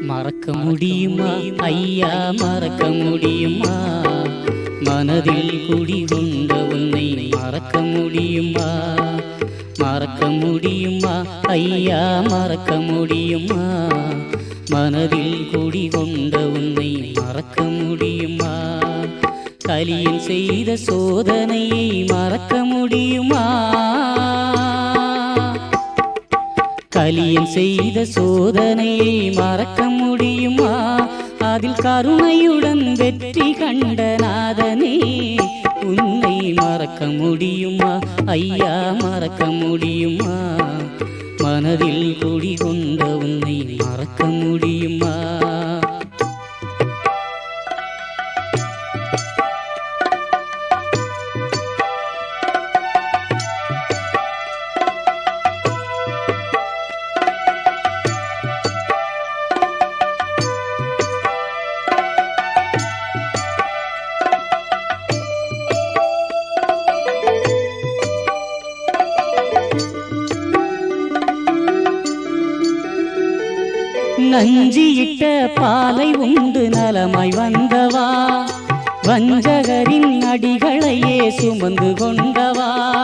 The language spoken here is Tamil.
மறக்க முடியுமா? ஐயா மறக்க முடியுமா? மனதில் குடிகொண்ட உன்னை மறக்க முடியுமா? மறக்க முடியுமா? ஐயா மறக்க முடியுமா? மனதில் குடிகொண்ட உன்னை மறக்க முடியுமா? கலியில் செய்த சோதனையை மறக்க கலியில் செய்த சோதனையை மறக்க முடியுமா? அதில் கருணையுடன் வெற்றி கண்ட நாதனே உன்னை மறக்க முடியுமா? ஐயா மறக்க முடியுமா? மனதில் குடிகொண்ட உன்னை மறக்க முடியுமா? நஞ்சியிட்ட பாலை உண்டு நலமாய் வந்தவா. வஞ்சகரின் அடிகளையே சுமந்து கொண்டவா.